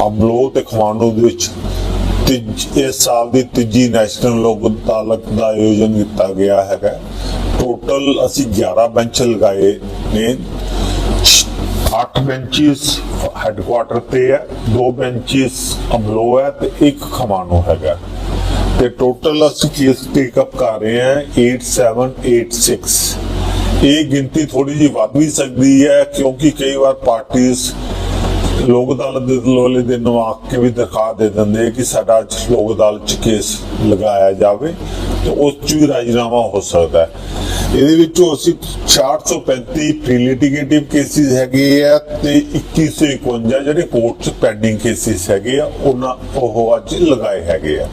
ਹਮਲੋ ਤੇ ਖਮਾਂਡੋ ਦੇ ਵਿੱਚ ਇਸ ਸਾਲ ਦੀ ਤੀਜੀ ਨੈਸ਼ਨਲ ਲੋਕ ਅਦਾਲਤ ਦਾ ਆਯੋਜਨ ਕੀਤਾ ਗਿਆ ਹੈਗਾ। ਟੋਟਲ ਅਸੀਂ 11 ਬੈਂਚ ਲਗਾਏ ਨੇ। 8 ਬੈਂਚਸ ਹੈੱਡਕੁਆਟਰ ਤੇ ਹੈ, ਦੋ ਬੈਂਚਸ ਅਮਲੋ ਹੈ ਤੇ ਇੱਕ ਖਮਾਨੋ ਹੈਗਾ। ਤੇ ਟੋਟਲ ਅਸੀਂ ਕੇਸ ਟੇਕ ਅਪ ਕਰ ਰਹੇ ਹਾਂ 8786 ਇਹ ਗਿਣਤੀ ਥੋੜੀ ਜੀ ਵੱਧ ਵੀ ਸਕਦੀ ਹੈ ਕਿਉਂਕਿ ਕਈ ਵਾਰ ਪਾਰਟੀਆਂ ਲੋਕ ਅਦਾਲਤ ਦੇ ਲੋਲੇ ਦੇ ਕੇ ਵੀ ਦਿਖਾ ਦੇ ਦਿੰਦੇ ਕਿ ਸਾਡਾ ਲੋਕ ਅਦਾਲਤ ਚ ਕੇਸ ਲਗਾਇਆ ਜਾਵੇ ਤੇ ਉਸ ਚ ਵੀ ਰਾਜਨਾਮਾ ਹੋ ਸਕਦਾ ਹੈ। ਇਹਦੇ ਵਿੱਚੋਂ ਅਸੀਂ 435 ਪ੍ਰੀ ਲਿਟੀਗੇਟਿਵ ਕੇਸਿਸ ਹੈਗੇ ਆ ਤੇ 2151 ਜਿਹੜੇ ਕੋਰਟ ਚ ਪੈਂਡਿੰਗ ਕੇਸਿਸ ਹੈਗੇ ਆ, ਉਹਨਾਂ ਉਹ ਅੱਜ ਲਗਾਏ ਹੈਗੇ ਆ।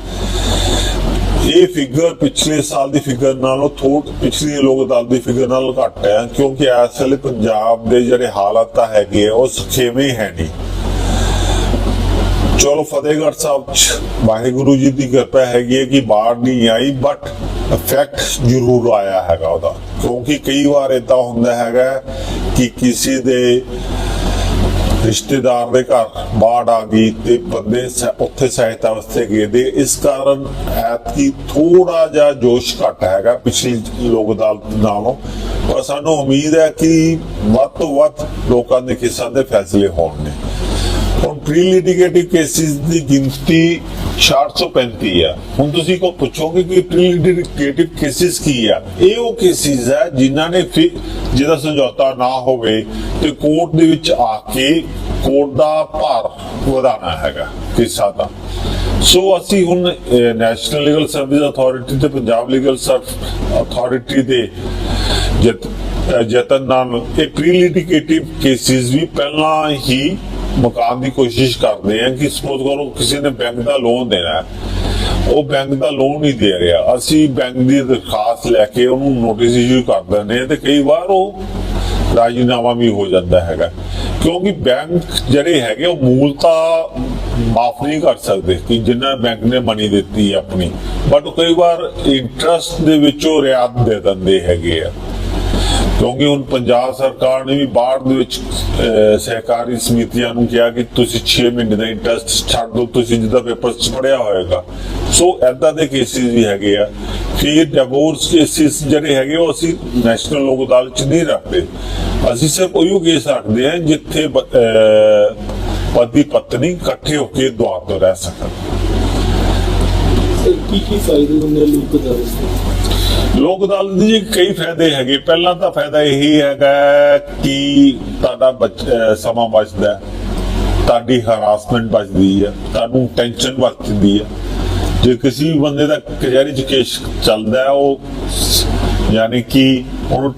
ਇਹ ਫਿਗਰ ਪਿਛਲੇ ਸਾਲ ਦੀ ਫਿਗਰ ਨਾਲੋਂ ਥੋੜ ਪਿਛਲੀ ਲੋਕ ਅਦਾਲਤ ਦੀ ਫਿਗਰ ਨਾਲੋਂ ਘੱਟ ਹੈ, ਕਿਉਂਕਿ ਇਸ ਵੇਲੇ ਪੰਜਾਬ ਦੇ ਜਿਹੜੇ ਹਾਲਾਤ ਆ ਹੈਗੇ ਉਹ ਸਖੇਵੇਂ ਹੈ ਨਹੀਂ। ਚਲੋ, ਫਤਿਹਗੜ੍ਹ ਸਾਹਿਬ ਚ ਵਾਹਿਗੁਰੂ ਜੀ ਦੀ ਕਿਰਪਾ ਹੈਗੀ ਹੈ ਕਿ ਬਾੜ ਨਹੀਂ ਆਈ ਬਟ ਇਫੈਕਟ ਜ਼ਰੂਰ ਆਇਆ ਹੈਗਾ ਉਹਦਾ। ਕਿਉਂਕਿ ਕਈ ਵਾਰ ਇਦਾਂ ਹੁੰਦਾ ਹੈਗਾ ਕਿ ਕਿਸੇ ਦੇ ਰਿਸ਼ਤੇਦਾਰ ਦੇ ਘਰ ਬਾੜ ਆ ਗਈ ਤੇ ਬੰਦੇ ਉੱਥੇ ਸਹਾਇਤਾ ਵਾਸਤੇ ਗਏ ਦੇ। ਇਸ ਕਾਰਨ ਐਤਕੀ ਥੋੜਾ ਜਿਹਾ ਜੋਸ਼ ਘੱਟ ਹੈਗਾ ਪਿਛਲੀ ਲੋਕ ਅਦਾਲਤ ਨਾਲੋਂ। ਪਰ ਸਾਨੂੰ ਉਮੀਦ ਹੈ ਕਿ ਵੱਧ ਤੋਂ ਵੱਧ ਲੋਕਾਂ ਦੇ ਕਿਸਾਨ ਦੇ ਫੈਸਲੇ ਹੋਣਗੇ। ਹੁਣ ਪ੍ਰੀ ਲਿਟੀਗੇਟਿਵ ਕੇਸਿਸ ਦੀ ਗਿਣਤੀ 435 ਆ। ਹੁਣ ਤੁਸੀਂ ਕੋ ਪੁੱਛੋਗੇ ਕਿ ਪ੍ਰੀ ਲਿਟੀਗੇਟਿਵ ਕੇਸਿਸ ਕੀ ਆ? ਇਹ ਉਹ ਕੇਸਿਸ ਆ ਜਿਨ੍ਹਾਂ ਨੇ ਜਿਹਦਾ ਸਮਝੌਤਾ ਨਾ ਹੋਵੇ ਤੇ ਕੋਰਟ ਦੇ ਵਿੱਚ ਆ ਕੇ ਕੋਰਟ ਦਾ ਭਾਰ ਵਧਾਣਾ ਹੈਗਾ ਕਿਸਾ ਦਾ ਸੋ ਅਸੀਂ ਹੁਣ ਨੈਸ਼ਨਲ ਲੀਗਲ ਸਰਵਿਸ ਅਥਾਰਟੀ ਤੇ ਪੰਜਾਬ ਲੀਗਲ ਸਰਵਿਸ ਅਥਾਰਟੀ ਦੇ ਜਤ ਨਾਲ ਇਹ ਪ੍ਰੀ ਲਿਟੀਗੇਟਿਵ ਕੇਸਿਸ ਵੀ ਪਹਿਲਾਂ ਹੀ ਮੁਕਾਉਣ ਦੀ ਕੋਸ਼ਿਸ਼ ਕਰਦੇ ਆ ਕਿ ਸਪੋਜ਼ ਕਰੋ ਕਿਸੇ ਨੇ ਬੈਂਕ ਦਾ ਲੋਨ ਦੇਣਾ ਉਹ ਬੈਂਕ ਦਾ ਲੋਨ ਨਹੀਂ ਦੇ ਰਿਹਾ। ਅਸੀਂ ਬੈਂਕ ਦੀ ਦਰਖਾਸਤ ਲੈ ਕੇ ਉਹਨੂੰ ਨੋਟਿਸ ਇਸ਼ੂ ਕਰ ਦਿੰਦੇ ਹਾਂ ਤੇ ਕਈ ਵਾਰ ਉਹ ਰਾਜੀਨਾਮਾ ਵੀ ਹੋ ਜਾਂਦਾ ਹੈਗਾ। ਕਿਉਂਕਿ ਬੈਂਕ ਜਿਹੜੇ ਹੈਗੇ, ਉਹ ਮੂਲ ਮਾਫ ਨਹੀਂ ਕਰ ਸਕਦੇ ਕਿ ਜਿੰਨਾ ਬੈਂਕ ਨੇ ਮਨੀ ਦਿੱਤੀ ਆਪਣੀ। ਬਟ ਕਈ ਵਾਰ ਇੰਟਰਸਟ ਦੇ ਵਿੱਚੋਂ ਰਿਆਤ ਦੇ ਦਿੰਦੇ ਹੈਗੇ ਆ। ਕਿਉਂਕਿ ਹੁਣ ਪੰਜਾਬ ਸਰਕਾਰ ਨੇ ਵੀ ਬਾੜ ਦੇ ਵਿੱਚ ਸਹਿਕਾਰੀ ਸਮਿਤੀਆਂ ਨੂੰ ਕਿਹਾ ਕਿ ਤੁਸੀਂ 6 ਮਹੀਨੇ ਦਾ ਇੰਟਰਸਟ ਛੱਡ ਦਿਓ, ਤੁਸੀਂ ਜਿੱਦਾਂ ਪੇਪਰ 'ਚ ਪੜਿਆ ਹੋਏਗਾ। ਸੋ ਐਦਾਂ ਦੇ ਕੇਸਿਸ ਵੀ ਹੈਗੇ ਆ ਫਿਰ ਡਿਵੋਰਸ ਕੇਸਿਸ ਜਿਹੜੇ ਹੈਗੇ ਉਹ ਅਸੀਂ ਨੈਸ਼ਨਲ ਲੋਕ ਅਦਾਲਤ 'ਚ ਨਹੀਂ ਰੱਖਦੇ। ਅਸੀਂ ਸਿਰਫ ਉਹੀ ਕੇਸ ਰੱਖਦੇ ਹਾਂ ਜਿੱਥੇ ਪਤੀ ਪਤਨੀ ਇਕੱਠੇ ਹੋ ਕੇ ਦੁਆਰ ਤੋਂ ਰਹਿ ਸਕਣ। ਕੀ ਕੀ ਫਾਇਦੇ ਹੁੰਦੇ ਲੋਕ ਅਦਾਲਤ ਦੇ? ਲੋਕ ਅਦਾਲਤ ਦੇ ਜੀ ਕਈ ਫਾਇਦੇ ਹੈਗੇ। ਪਹਿਲਾ ਤਾਂ ਫਾਇਦਾ ਇਹੀ ਹੈਗਾ ਕਿ ਤੁਹਾਡਾ ਸਮਾਂ ਬਚਦਾ ਤੁਹਾਡੀ ਹਰਾਸਮੈਂਟ ਬਚਦੀ ਹੈ। ਤੁਹਾਨੂੰ ਟੈਨਸ਼ਨ ਬਚਦੀ ਹੈ। ਜੇ ਕਿਸੇ ਵੀ ਬੰਦੇ ਦਾ ਕਚਹਿਰੀ 'ਚ ਕੇਸ ਚੱਲਦਾ ਹੈ, ਉਹ ਯਾਨੀ ਕਿ ਉਹਨੂੰ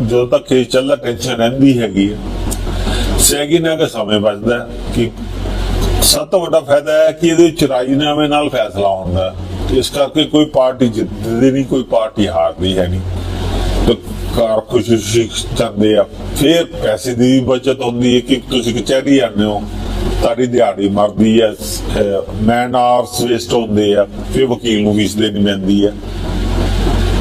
ਜਦੋਂ ਤੱਕ ਕੇਸ ਚੱਲਦਾ ਟੈਨਸ਼ਨ ਰਹਿੰਦੀ ਹੈਗੀ ਹੈ। ਸੈਕਿੰਡ ਹੈ ਕਿ ਸਮੇਂ ਬਚਦਾ ਹੈ ਕਿ ਸਭ ਤੋਂ ਵੱਡਾ ਫਾਇਦਾ ਹੈ ਕਿ ਇਹਦੇ ਵਿੱਚ ਰਾਜੀਨਾਮੇ ਨਾਲ ਫੈਸਲਾ ਹੁੰਦਾ ਹੈ। ਇਸ ਕਰਕੇ ਕੋਈ ਪਾਰਟੀ ਜਿੱਤਦੀ ਨਹੀਂ, ਕੋਈ ਪਾਰਟੀ ਹਾਰਦੀ ਹੈ ਨਹੀਂ। ਤੇ ਕਾਰ ਖੁਸ਼ੀ ਜਾਂਦੇ ਆ। ਫਿਰ ਪੈਸੇ ਦੀ ਬਚਤ ਹੁੰਦੀ ਹੈ ਕਿ ਤੁਸੀਂ ਕਚਹਿਰੀ ਆਉਂਦੇ ਹੋ, ਤੁਹਾਡੀ ਦਿਹਾੜੀ ਮਰਦੀ ਹੈ ਮੈਨ ਆਰਸ ਵੇਸਟ ਹੁੰਦੇ ਆ, ਫਿਰ ਵਕੀਲ ਨੂੰ ਫੀਸ ਦੇਣੀ ਪੈਂਦੀ ਹੈ।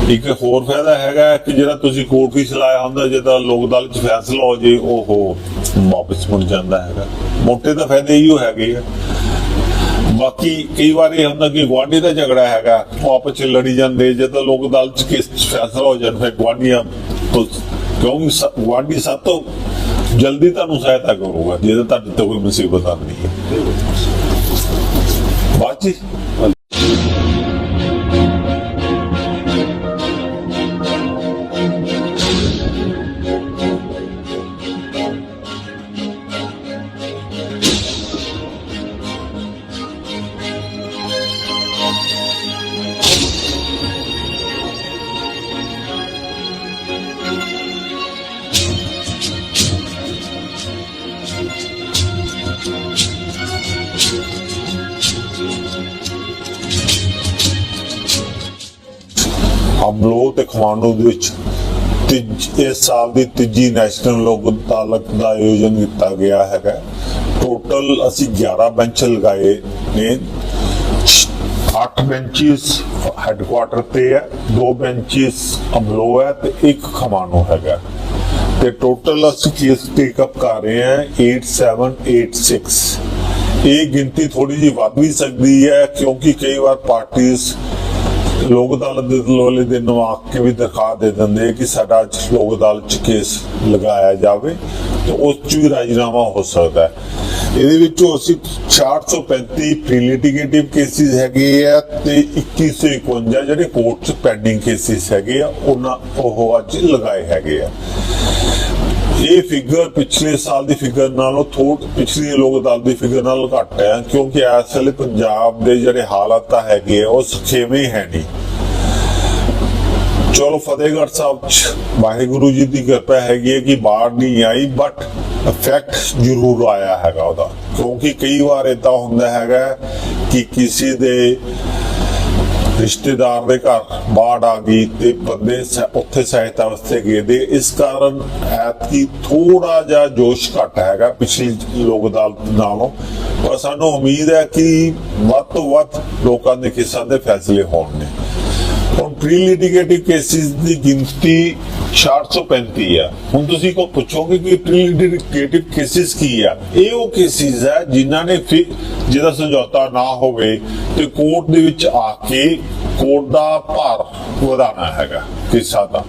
ਇੱਕ ਹੋਰ ਫਾਇਦਾ ਹੈਗਾ ਕਿ ਜਿਹੜਾ ਤੁਸੀਂ ਕੋਰਟ ਫੀਸ ਲਾਇਆ ਹੁੰਦਾ, ਜੇ ਤਾਂ ਲੋਕ ਅਦਾਲਤ ਚ ਫੈਸਲਾ ਹੋ ਜੇ ਓਹੋ ਵਾਪਸ ਮੁੜ ਜਾਂਦਾ ਹੈਗਾ। ਮੋਟੇ ਤਾਂ ਫਾਇਦੇ ਹੀ ਹੈਗੇ ਆ। ਬਾਕੀ ਕਈ ਵਾਰ ਇਹ ਹੁੰਦਾ ਕਿ ਗੁਆਂਢੀ ਦਾ ਝਗੜਾ ਹੈਗਾ, ਉਹ ਆਪਸ ਚ ਲੜੀ ਜਾਂਦੇ, ਜਦੋਂ ਲੋਕ ਅਦਾਲਤ ਚ ਕੇਸ ਫੈਸਲਾ ਹੋ ਜਾਂਦਾ, ਫਿਰ ਗੁਆਂਢੀਆਂ ਕਿਉਂਕਿ ਸ- ਗੁਆਂਢੀ ਸਭ ਤੋਂ ਜਲਦੀ ਤੁਹਾਨੂੰ ਸਹਾਇਤਾ ਕਰੂਗਾ, ਜੇ ਤੁਹਾਡੇ ਤੇ ਕੋਈ ਮੁਸੀਬਤ ਆਉਂਦੀ ਹੈ। ਬਾਅਦ ਤੇ ਖਮਾਂਡੋ ਦੇ ਵਿੱਚ ਇਸ ਸਾਲ ਦੀ ਤੀਜੀ ਨੈਸ਼ਨਲ ਲੋਕ ਅਦਾਲਤ ਦਾ ਆਯੋਜਨ ਕੀਤਾ ਗਿਆ ਹੈਗਾ। ਟੋਟਲ ਅਸੀਂ 11 ਬੈਂਚ ਲਗਾਏ ਨੇ। 8 ਬੈਂਚਸ ਹੈੱਡਕੁਆਟਰ ਤੇ ਹੈ, ਦੋ ਬੈਂਚਸ ਅਮਲੋ ਹੈ ਤੇ ਇੱਕ ਖਮਾਨੋ ਹੈਗਾ। ਤੇ ਟੋਟਲ ਅਸੀਂ ਕੇਸ ਟੇਕ ਅਪ ਕਰ ਰਹੇ ਹਾਂ 8786 ਇਹ ਗਿਣਤੀ ਥੋੜੀ ਜੀ ਵੱਧ ਵੀ ਸਕਦੀ ਹੈ ਕਿਉਂਕਿ ਕਈ ਵਾਰ ਪਾਰਟੀਆਂ ਲੋਕ ਅਦਾਲਤ ਦੇ ਲੋਲੇ ਦੇ ਨਵਾਕ ਕੇ ਵੀ ਦਿਖਾ ਦੇ ਦਿੰਦੇ ਕਿ ਸਾਡਾ ਲੋਕ ਅਦਾਲਤ ਚ ਕੇਸ ਲਗਾਇਆ ਜਾਵੇ ਤੇ ਉਸ ਚ ਵੀ ਰਾਜੀਨਾਮਾ ਹੋ ਸਕਦਾ ਹੈ। ਇਹਦੇ ਵਿੱਚੋਂ ਅਸੀਂ 435 ਪ੍ਰੀ ਲਿਟੀਗੇਟਿਵ ਕੇਸਿਸ ਹੈਗੇ ਆ ਤੇ 2151 ਜਿਹੜੇ ਕੋਰਟ ਚ ਪੈਂਡਿੰਗ ਕੇਸਿਸ ਹੈਗੇ ਆ, ਉਹਨਾਂ ਉਹ ਅੱਜ ਲਗਾਏ ਹੈਗੇ ਆ। ਇਹ ਫਿਗਰ ਪਿਛਲੇ ਸਾਲ ਦੀ ਫਿਗਰ ਨਾਲੋਂ ਥੋੜ ਪਿਛਲੀ ਲੋਕ ਅਦਾਲਤ ਦੀ ਫਿਗਰ ਨਾਲੋਂ ਘੱਟ ਹੈ, ਕਿਉਂਕਿ ਇਸ ਵੇਲੇ ਪੰਜਾਬ ਦੇ ਜਿਹੜੇ ਹਾਲਾਤ ਤਾਂ ਹੈਗੇ ਉਹ ਸਖੇਵੇਂ ਹੈ ਨਹੀਂ। ਚਲੋ ਫਤਿਹਗੜ੍ਹ ਸਾਹਿਬ ਚ ਵਾਹਿਗੁਰੂ ਜੀ ਦੀ ਕਿਰਪਾ ਹੈਗੀ ਹੈ ਕਿ ਬਾੜ ਨਹੀਂ ਆਈ ਬਟ ਇਫੈਕਟ ਜ਼ਰੂਰ ਆਇਆ ਹੈਗਾ ਉਹਦਾ। ਕਿਉਂਕਿ ਕਈ ਵਾਰ ਇਦਾਂ ਹੁੰਦਾ ਹੈਗਾ ਕਿ ਕਿਸੇ ਦੇ ਰਿਸ਼ਤੇਦਾਰ ਦੇ ਘਰ ਬਾੜ ਆ ਗਈ ਤੇ ਬੰਦੇ ਉੱਥੇ ਸਹਾਇਤਾ ਵਾਸਤੇ ਗਏ ਦੇ ਇਸ ਕਾਰਨ ਐਤਕੀ ਥੋੜਾ ਜਿਹਾ ਜੋਸ਼ ਘਟ ਹੈਗਾ ਪਿਛਲੀ ਲੋਕ ਅਦਾਲਤ ਨਾਲੋਂ। ਪਰ ਸਾਨੂੰ ਉਮੀਦ ਹੈ ਕਿ ਵੱਧ ਤੋਂ ਵੱਧ ਲੋਕਾਂ ਦੇ ਕਿਸਾਂ ਦੇ ਫੈਸਲੇ ਹੋਣਗੇ। ਹੁਣ ਪ੍ਰੀ ਲਿਟੀਗੇਟਿਵ ਕੇਸਿਸ ਦੀ ਗਿਣਤੀ 435 ਆ। ਹੁਣ ਤੁਸੀਂ ਕੋ ਪੁੱਛੋਗੇ ਕਿ ਪ੍ਰੀ ਲਿਟੀਗੇਟਿਵ ਕੇਸਿਸ ਕੀ ਆ? ਇਹ ਉਹ ਕੇਸਿਸ ਆ ਜਿਨ੍ਹਾਂ ਨੇ ਜਿਹਦਾ ਸਮਝੌਤਾ ਨਾ ਹੋਵੇ ਤੇ ਕੋਰਟ ਦੇ ਵਿੱਚ ਆ ਕੇ ਕੋਰਟ ਦਾ ਭਾਰ ਵਧਾਣਾ ਹੈਗਾ ਕਿਸਾ ਦਾ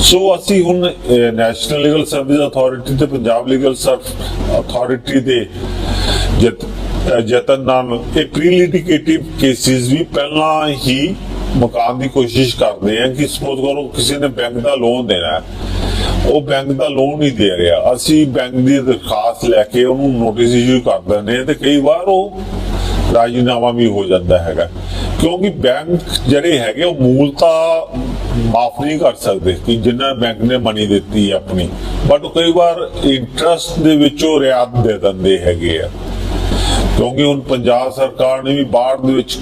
ਸੋ ਅਸੀਂ ਹੁਣ ਨੈਸ਼ਨਲ ਲੀਗਲ ਸਰਵਿਸ ਅਥਾਰਟੀ ਤੇ ਪੰਜਾਬ ਲੀਗਲ ਸਰਵਿਸ ਅਥਾਰਟੀ ਦੇ ਜਤ, ਅਹ ਇਹ ਪ੍ਰੀ ਲਿਟੀਗੇਟਿਵ ਕੇਸਿਸ ਵੀ ਪਹਿਲਾਂ ਹੀ ਮਕਾਨ ਦੀ ਕੋਸ਼ਿਸ਼ ਕਰਦੇ ਆ ਕਿ ਸਪੋਜ਼ ਕਰੋ ਕਿਸੇ ਨੇ ਬੈਂਕ ਦਾ ਲੋਨ ਦੇਣਾ ਹੈ, ਉਹ ਬੈਂਕ ਦਾ ਲੋਨ ਨਹੀਂ ਦੇ ਰਿਹਾ। ਅਸੀਂ ਬੈਂਕ ਦੀ ਦਰਖਾਸਤ ਲੈ ਕੇ ਉਹਨੂੰ ਨੋਟਿਸ ਇਸ਼ੂ ਕਰ ਦਿੰਦੇ ਹਾਂ ਤੇ ਕਈ ਵਾਰ ਉਹ ਰਾਜੀਨਾਮਾ ਵੀ ਹੋ ਜਾਂਦਾ ਹੈਗਾ। ਕਿਉਂਕਿ ਬੈਂਕ ਜਿਹੜੇ ਹੈਗੇ, ਉਹ ਮੂਲ ਮਾਫ ਨਹੀਂ ਕਰ ਸਕਦੇ ਕਿ ਜਿੰਨਾ ਬੈਂਕ ਨੇ ਮਨੀ ਦਿੱਤੀ ਆਪਣੀ। ਬਟ ਕਈ ਵਾਰ ਇੰਟਰਸਟ ਦੇ ਵਿੱਚੋਂ ਰਿਆਤ ਦੇ ਦਿੰਦੇ ਹੈਗੇ ਆ। ਕਿਉਂਕਿ ਹੁਣ ਪੰਜਾਬ ਸਰਕਾਰ ਨੇ ਵੀ ਬਾੜ ਦੇ ਵਿੱਚ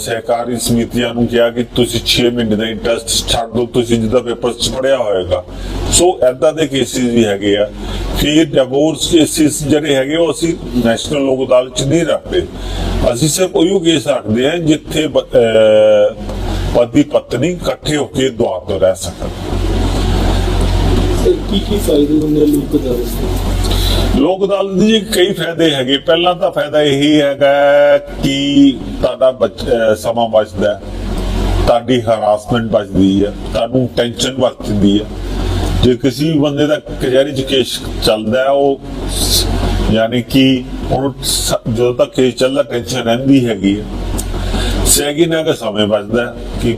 ਸਹਿਕਾਰੀ ਸਮਿਤੀਆਂ ਨੂੰ ਕਿਹਾ ਕਿ ਤੁਸੀਂ 6 ਮਹੀਨੇ ਦਾ ਇੰਟਰਸਟ ਛੱਡ ਦਿਓ, ਤੁਸੀਂ ਜਿੱਦਾਂ ਪੇਪਰ 'ਚ ਪੜਿਆ ਹੋਏਗਾ। ਸੋ ਐਦਾਂ ਦੇ ਕੇਸਿਸ ਵੀ ਹੈਗੇ ਆ। ਫਿਰ ਡਿਵੋਰਸ ਕੇਸਿਸ ਜਿਹੜੇ ਹੈਗੇ, ਉਹ ਅਸੀਂ ਨੈਸ਼ਨਲ ਲੋਕ ਅਦਾਲਤ 'ਚ ਨਹੀਂ ਰੱਖਦੇ। ਅਸੀਂ ਸਿਰਫ ਉਹੀ ਕੇਸ ਰੱਖਦੇ ਆ ਜਿੱਥੇ ਬ- ਪਤੀ ਪਤਨੀ ਇਕੱਠੇ ਹੋ ਕੇ ਦੁਆ ਤੋਂ ਰਹਿ ਸਕਣ। ਕੀ ਕੀ ਫਾਇਦੇ ਹੁੰਦੇ ਲੋਕ ਅਦਾਲਤ ਦੇ? ਲੋਕ ਅਦਾਲਤ ਦੇ ਜੀ ਕਈ ਫਾਇਦੇ ਹੈਗੇ। ਪਹਿਲਾਂ ਤਾਂ ਫਾਇਦਾ ਇਹੀ ਹੈਗਾ ਕਿ ਤੁਹਾਡਾ ਸਮਾਂ ਬਚਦਾ ਤੁਹਾਡੀ ਹਰਾਸਮੈਂਟ ਬਚਦੀ ਹੈ। ਤੁਹਾਨੂੰ ਟੈਨਸ਼ਨ ਬਚਦੀ ਹੈ। ਜੇ ਕਿਸੇ ਬੰਦੇ ਦਾ ਕਚਹਿਰੀ ਚ ਕੇਸ ਚੱਲਦਾ ਉਹ ਯਾਨੀ ਕਿ ਉਹਨੂੰ ਜਦੋਂ ਤੱਕ ਕੇਸ ਚੱਲਦਾ ਟੈਨਸ਼ਨ ਰਹਿੰਦੀ ਹੈਗੀ ਹੈ। ਸੈਕਿੰਡ ਹੈ ਕਿ ਸਮੇਂ ਬਚਦਾ ਹੈ, ਕਿ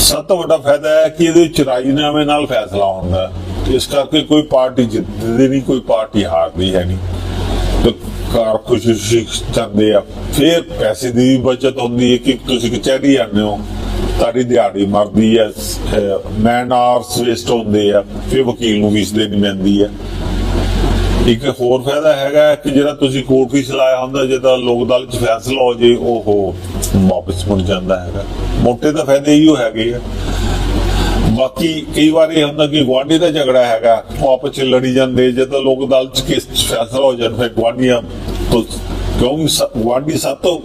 ਸਭ ਤੋਂ ਵੱਡਾ ਫਾਇਦਾ ਹੈ ਕਿ ਇਹਦੇ ਵਿੱਚ ਰਾਜੀਨਾਮੇ ਨਾਲ ਫੈਸਲਾ ਹੁੰਦਾ ਹੈ। ਇਸ ਕਰਕੇ ਕੋਈ ਪਾਰਟੀ ਜਿੱਤਦੀ ਨਹੀਂ, ਕੋਈ ਪਾਰਟੀ ਹਾਰਦੀ ਹੈ ਨਹੀਂ। ਕਾਰ ਖੁਸ਼ੀ ਜਾਂਦੇ ਆ। ਫਿਰ ਪੈਸੇ ਦੀ ਬਚਤ ਹੁੰਦੀ ਹੈ ਕਿ ਤੁਸੀਂ ਕਚਹਿਰੀ ਆਉਂਦੇ ਹੋ, ਤੁਹਾਡੀ ਦਿਹਾੜੀ ਮਰਦੀ ਹੈ ਮੈਨ ਆਰਸ ਵੇਸਟ ਹੁੰਦੇ ਆ, ਫਿਰ ਵਕੀਲ ਨੂੰ ਫੀਸ ਦੇਣੀ ਪੈਂਦੀ ਹੈ। ਇੱਕ ਹੋਰ ਫਾਇਦਾ ਹੈਗਾ ਕਿ ਜਿਹੜਾ ਤੁਸੀਂ ਕੋਰਟ ਫੀਸ ਲਾਇਆ ਹੁੰਦਾ, ਜੇ ਤਾਂ ਲੋਕ ਅਦਾਲਤ ਚ ਫੈਸਲਾ ਹੋ ਜੇ, ਉਹ ਵਾਪਸ ਮੁੜ ਜਾਂਦਾ ਹੈਗਾ। ਮੋਟੇ ਤਾਂ ਫਾਇਦੇ ਇਹੋ ਹੈਗੇ ਆ। ਬਾਕੀ ਕਈ ਵਾਰ ਇਹ ਹੁੰਦਾ ਕਿ ਗੁਆਂਢੀ ਦਾ ਝਗੜਾ ਹੈਗਾ, ਉਹ ਆਪਸ ਚ ਲੜੀ ਜਾਂਦੇ ਜਦੋਂ ਲੋਕ ਅਦਾਲਤ ਚ ਕੇਸ ਫੈਸਲਾ ਹੋ ਜਾਂਦਾ ਫਿਰ ਗੁਆਂਢੀਆਂ ਤੋਂ ਕਿਉਂਕਿ ਸ- ਗੁਆਂਢੀ ਸਭ ਤੋਂ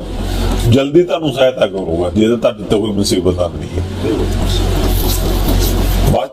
ਜਲਦੀ ਤੁਹਾਨੂੰ ਸਹਾਇਤਾ ਕਰੂਗਾ, ਜੇ ਤੁਹਾਡੇ ਤੋਂ ਕੋਈ ਮੁਸੀਬਤ ਆਉਂਦੀ ਹੈ। ਬਾਅਦ